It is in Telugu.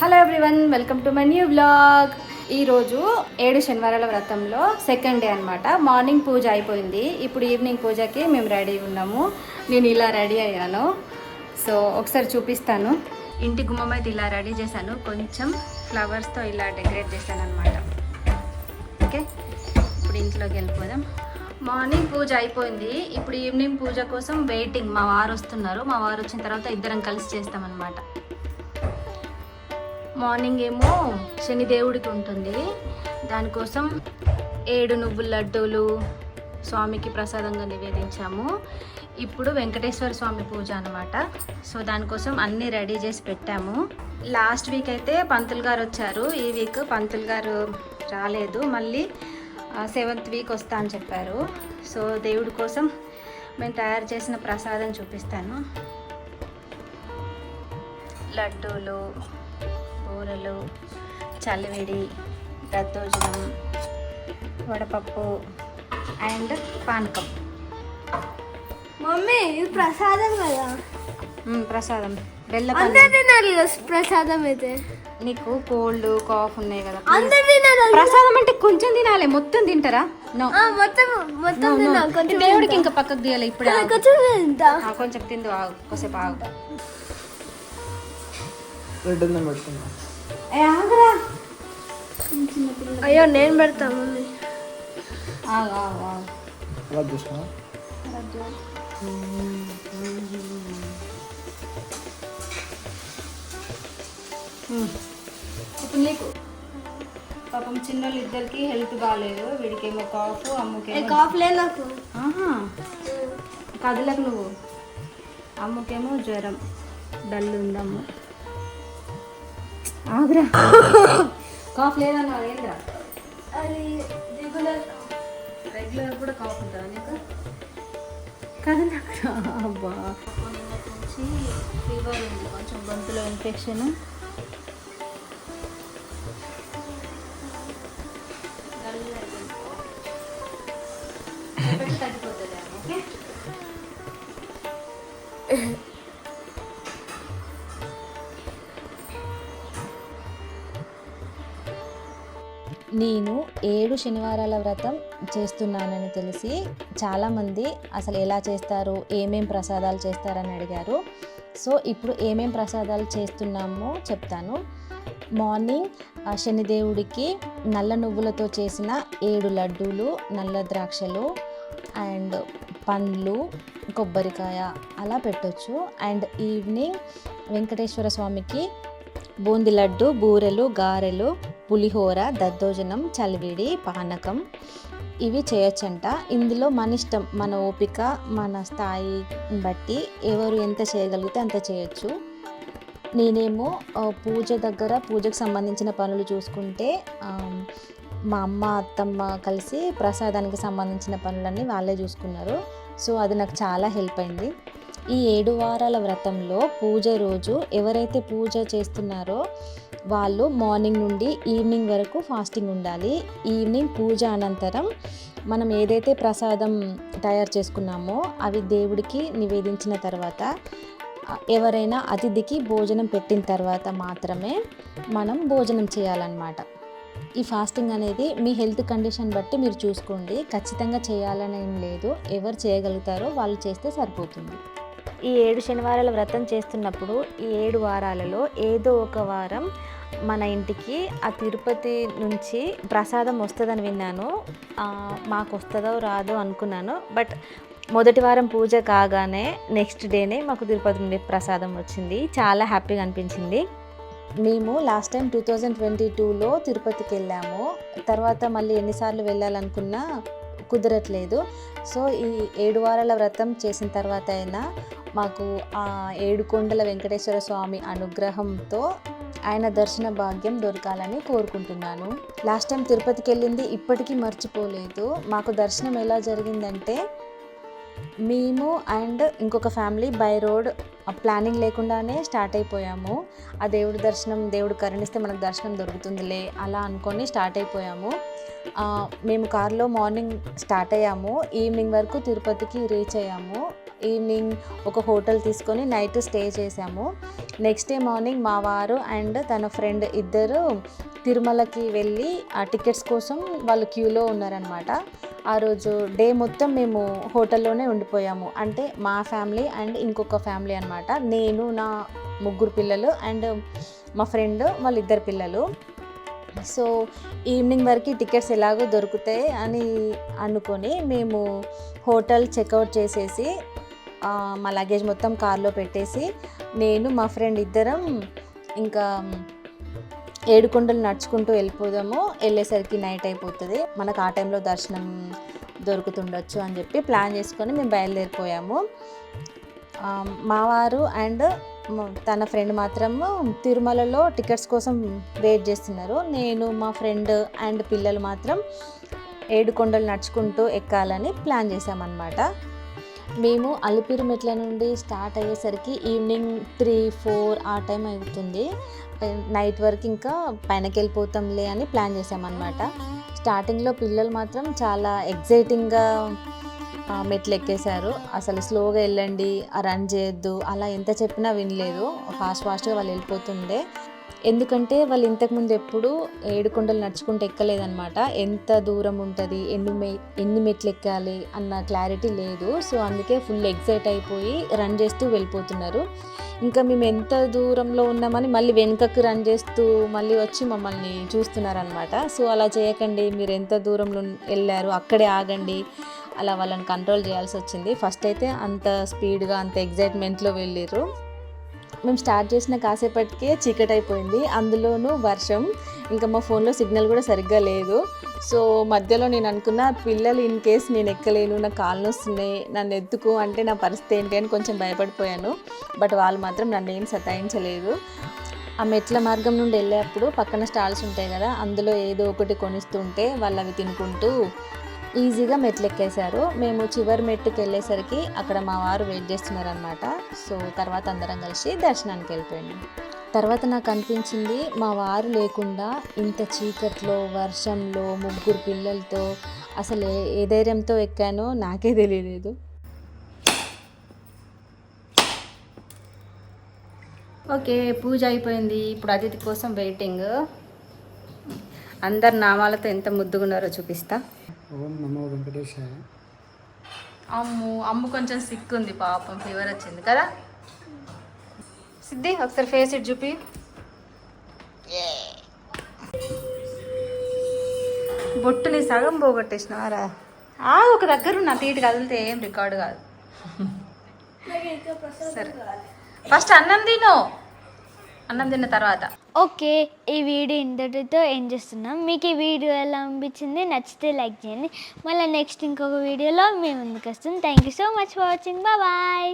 Hello everyone welcome to my new blog ఈరోజు ఏడు శనివారాల వ్రతంలో సెకండ్ డే అనమాట మార్నింగ్ పూజ అయిపోయింది. ఇప్పుడు ఈవినింగ్ పూజకి మేము రెడీ ఉన్నాము. నేను ఇలా రెడీ అయ్యాను. సో ఒకసారి చూపిస్తాను. ఇంటి గుమ్మం అయితే ఇలా రెడీ చేశాను. కొంచెం ఫ్లవర్స్తో ఇలా డెకరేట్ చేశాను అనమాట ఓకే ఇప్పుడు ఇంట్లోకి వెళ్ళిపోదాం. మార్నింగ్ పూజ అయిపోయింది. ఇప్పుడు ఈవినింగ్ పూజ కోసం వెయిటింగ్ మా వారు వస్తున్నారు. మా వారు వచ్చిన తర్వాత ఇద్దరం కలిసి చేస్తామన్నమాట. మార్నింగ్ ఏమో శనిదేవుడికి ఉంటుంది. దానికోసం ఏడు నువ్వుల లడ్డూలు స్వామికి ప్రసాదంగా నివేదించాము. ఇప్పుడు వెంకటేశ్వర స్వామి పూజ అనమాట సో దానికోసం అన్నీ రెడీ చేసి పెట్టాము. లాస్ట్ వీక్ అయితే పంతులు గారు వచ్చారు. ఈ వీక్ పంతులు గారు రాలేదు. మళ్ళీ సెవెంత్ వీక్ వస్తా అని చెప్పారు. సో దేవుడి కోసం మేము తయారు చేసిన ప్రసాదం చూపిస్తాను. లడ్డూలు బూరెలు చలివిడి దద్దోజనం వడపప్పు అండ్ పానకం. మమ్మీ ఇది ప్రసాదం కదా? ప్రసాదం. బెల్ల అందరు తినాలి కదా ప్రసాదం అయితే? నీకు కోల్డ్ కాఫ్ ఉన్నాయి కదా. అందరు తినాలి ప్రసాదం అంటే కొంచెం తినాలి మొత్తం తింటారా? నో. ఆ, మొత్తం మొత్తం కొంచెం దేవుడికి ఇంకా పక్కకు తీయాలి ఇప్పుడే. కొంచెం కొంచెం తిందు ఆగు. కొద్దిసేపు ఆగు. అయ్యో నేను పెడతా మమ్మీ. ఆగు ఆగు ఆగు. అలా చూసినా మ్మ్. ఇప్పుడు నీకు పాపం చిన్నోళ్ళు ఇద్దరికి హెల్త్ బాగాలేదు వీడికేమో కాఫ్ అమ్మకేమో కాఫ్ లేదు కదలకు నువ్వు. అమ్మకేమో జ్వరం. డల్ ఉందమ్మ. ఆగురా. కాఫ్ లేదన్నా ఏంద్రా? అది రెగ్యులర్ రెగ్యులర్ కూడా కాఫ్ ఉంటుందా నీకు? కదలకురా అబ్బా. నిన్నటి నుంచి ఫీవర్ ఉంది కొంచెం గొంతులో ఇన్ఫెక్షన్ తగ్గిపోతుంది ఓకే? నేను ఏడు శనివారాల వ్రతం చేస్తున్నానని తెలిసి చాలామంది అసలు ఎలా చేస్తారు ఏమేం ప్రసాదాలు చేస్తారని అడిగారు. సో ఇప్పుడు ఏమేం ప్రసాదాలు చేస్తున్నామో చెప్తాను. మార్నింగ్ ఆ శనిదేవుడికి నల్ల నువ్వులతో చేసిన ఏడు లడ్డూలు నల్ల ద్రాక్షలు అండ్ పండ్లు కొబ్బరికాయ అలా పెట్టొచ్చు. అండ్ ఈవినింగ్ వెంకటేశ్వర స్వామికి బూంది లడ్డు బూరెలు గారెలు పులిహోర దద్దోజనం చలివిడి పానకం ఇవి చేయొచ్చంట. ఇందులో మన ఇష్టం మన ఓపిక మన స్థాయి బట్టి ఎవరు ఎంత చేయగలిగితే అంత చేయొచ్చు. నేనేమో పూజ దగ్గర పూజకు సంబంధించిన పనులు చూసుకుంటే మా అమ్మ అత్తమ్మ కలిసి ప్రసాదానికి సంబంధించిన పనులన్నీ వాళ్ళే చూసుకున్నారు. సో అది నాకు చాలా హెల్ప్ అయింది. ఈ ఏడు వారాల వ్రతంలో పూజ రోజు ఎవరైతే పూజ చేస్తున్నారో వాళ్ళు మార్నింగ్ నుండి ఈవినింగ్ వరకు ఫాస్టింగ్ ఉండాలి. ఈవినింగ్ పూజ అనంతరం మనం ఏదైతే ప్రసాదం తయారు చేసుకున్నామో అవి దేవుడికి నివేదించిన తర్వాత ఎవరైనా అతిథికి భోజనం పెట్టిన తర్వాత మాత్రమే మనం భోజనం చేయాలన్నమాట. ఈ ఫాస్టింగ్ అనేది మీ హెల్త్ కండిషన్ బట్టి మీరు చూసుకోండి. ఖచ్చితంగా చేయాలని ఏం లేదు. ఎవరు చేయగలుగుతారో వాళ్ళు చేస్తే సరిపోతుంది. ఈ ఏడు శనివారాల వ్రతం చేస్తున్నప్పుడు ఈ ఏడు వారాలలో ఏదో ఒక వారం మన ఇంటికి ఆ తిరుపతి నుంచి ప్రసాదం వస్తుందని విన్నాను. మాకు వస్తుందో రాదో అనుకున్నాను. బట్ మొదటి వారం పూజ కాగానే నెక్స్ట్ డేనే మాకు తిరుపతి నుండి ప్రసాదం వచ్చింది. చాలా హ్యాపీగా అనిపించింది. మేము last time two thousand twenty టూలో తిరుపతికి వెళ్ళాము. తర్వాత మళ్ళీ ఎన్నిసార్లు వెళ్ళాలనుకున్నా కుదరట్లేదు. సో ఈ ఏడు వారాల వ్రతం చేసిన తర్వాత అయినా మాకు ఆ ఏడు కొండల వెంకటేశ్వర స్వామి అనుగ్రహంతో ఆయన దర్శన భాగ్యం దొరకాలని కోరుకుంటున్నాను. లాస్ట్ టైం తిరుపతికి వెళ్ళింది ఇప్పటికీ మర్చిపోలేదు. మాకు దర్శనం ఎలా జరిగిందంటే మేము అండ్ ఇంకొక ఫ్యామిలీ బై రోడ్ ప్లానింగ్ లేకుండానే స్టార్ట్ అయిపోయాము. ఆ దేవుడి దర్శనం దేవుడు కరుణిస్తే మనకు దర్శనం దొరుకుతుందిలే అలా అనుకొని స్టార్ట్ అయిపోయాము. మేము కారులో మార్నింగ్ స్టార్ట్ అయ్యాము. ఈవినింగ్ వరకు తిరుపతికి రీచ్ అయ్యాము. ఈవినింగ్ ఒక హోటల్ తీసుకొని నైట్ స్టే చేసాము నెక్స్ట్ డే మార్నింగ్ మా వారు అండ్ తన ఫ్రెండ్ ఇద్దరు తిరుమలకి వెళ్ళి ఆ టికెట్స్ కోసం వాళ్ళు క్యూలో ఉన్నారనమాట ఆ రోజు డే మొత్తం మేము హోటల్లోనే ఉండిపోయాము. అంటే మా ఫ్యామిలీ అండ్ ఇంకొక ఫ్యామిలీ అనమాట నేను నా ముగ్గురు పిల్లలు అండ్ మా ఫ్రెండ్ వాళ్ళిద్దరు పిల్లలు. సో ఈవినింగ్ వరకు టికెట్స్ ఎలాగో దొరుకుతాయి అని అనుకొని మేము హోటల్ చెక్అవుట్ చేసేసి మా లగేజ్ మొత్తం కార్లో పెట్టేసి నేను మా ఫ్రెండ్ ఇద్దరం ఇంకా ఏడుకొండలు నడుచుకుంటూ వెళ్ళిపోదాము. వెళ్ళేసరికి నైట్ అయిపోతుంది. మనకు ఆ టైంలో దర్శనం దొరుకుతుండొచ్చు అని చెప్పి ప్లాన్ చేసుకొని మేము బయలుదేరిపోయాము. మావారు మా వారు అండ్ తన ఫ్రెండ్ మాత్రము తిరుమలలో టికెట్స్ కోసం వెయిట్ చేస్తున్నారు. నేను మా ఫ్రెండ్ అండ్ పిల్లలు మాత్రం ఏడు కొండలు నడుచుకుంటూ ఎక్కాలని ప్లాన్ చేసామన్నమాట మేము అలిపిరి మెట్ల నుండి స్టార్ట్ అయ్యేసరికి ఈవినింగ్ త్రీ ఫోర్ ఆ టైం అవుతుంది. నైట్ వరకు ఇంకా పైనకి వెళ్ళిపోతాంలే అని ప్లాన్ చేసామన్నమాట స్టార్టింగ్లో పిల్లలు మాత్రం చాలా ఎగ్జైటింగ్గా మెట్లు ఎక్కేశారు అసలు స్లోగా వెళ్ళండి రన్ చేయొద్దు అలా ఎంత చెప్పినా వినలేదు. ఫాస్ట్ ఫాస్ట్గా వాళ్ళు వెళ్ళిపోతుండే. ఎందుకంటే వాళ్ళు ఇంతకుముందు ఎప్పుడు ఏడుకొండలు నడుచుకుంటూ ఎక్కలేదనమాట ఎంత దూరం ఉంటుంది ఎన్ని మె ఎన్ని మెట్లు ఎక్కాలి అన్న క్లారిటీ లేదు. సో అందుకే ఫుల్ ఎగ్జైట్ అయిపోయి రన్ చేస్తూ వెళ్ళిపోతున్నారు. ఇంకా మేము ఎంత దూరంలో ఉన్నామని మళ్ళీ వెనుకకు రన్ చేస్తూ మళ్ళీ వచ్చి మమ్మల్ని చూస్తున్నారనమాట సో అలా చేయకండి మీరు ఎంత దూరంలో వెళ్ళారు అక్కడే ఆగండి. అలా వాళ్ళని కంట్రోల్ చేయాల్సి వచ్చింది. ఫస్ట్ అయితే అంత స్పీడ్గా అంత ఎగ్జైట్మెంట్లో వెళ్ళిర్రు. మేము స్టార్ట్ చేసిన కాసేపటికే చీకటి అయిపోయింది. అందులోనూ వర్షం. ఇంకా మా ఫోన్లో సిగ్నల్ కూడా సరిగ్గా లేదు. సో మధ్యలో నేను అనుకున్న పిల్లలు ఇన్ కేస్ నేను ఎక్కలేను నా కాళ్ళు వస్తున్నాయి నన్ను ఎత్తుకు అంటే నా పరిస్థితి ఏంటి అని కొంచెం భయపడిపోయాను. బట్ వాళ్ళు మాత్రం నన్ను ఏం సతాయించలేదు. ఆ మెట్ల మార్గం నుండి వెళ్ళేటప్పుడు పక్కన స్టాల్స్ ఉంటాయి కదా అందులో ఏదో ఒకటి కొనిస్తుంటే వాళ్ళు అవి తినుకుంటూ ఈజీగా మెట్లు ఎక్కేశారు మేము చివరి మెట్టుకి వెళ్ళేసరికి అక్కడ మా వారు వెయిట్ చేస్తున్నారనమాట సో తర్వాత అందరం కలిసి దర్శనానికి వెళ్ళిపోయాము. తర్వాత నాకు అనిపించింది మా వారు లేకుండా ఇంత చీకట్లో వర్షంలో ముగ్గురు పిల్లలతో అసలు ఏ- ఏ ధైర్యంతో ఎక్కానో నాకే తెలియలేదు. ఓకే పూజ అయిపోయింది. ఇప్పుడు అతిథి కోసం వెయిటింగ్. అందరు నామాలతో ఎంత ముద్దుగున్నారో చూపిస్తా. ఓం నమో వెంకటేశాయ. అమ్ము అమ్ము కొంచెం సిక్ ఉంది పాపం ఫీవర్ వచ్చింది కదా? సిద్ధి ఒకసారి ఫేస్ ఇట్ చూపి. బొట్టుని సగం పోగొట్టేసినారా? ఆ ఒక దగ్గర ఉన్న తీటి కదిలితే ఏం రికార్డు కాదు. సరే. ఫస్ట్ అన్నం తిను. అన్నం తిన్న తర్వాత. ఓకే ఈ వీడియో ఇంతటితో ఏం చేస్తున్నాం? మీకు ఈ వీడియో ఎలా అనిపించింది? నచ్చితే లైక్ చేయండి. మళ్ళీ నెక్స్ట్ ఇంకొక వీడియోలో మేము ముందుకు వస్తుంది thank you so much for watching bye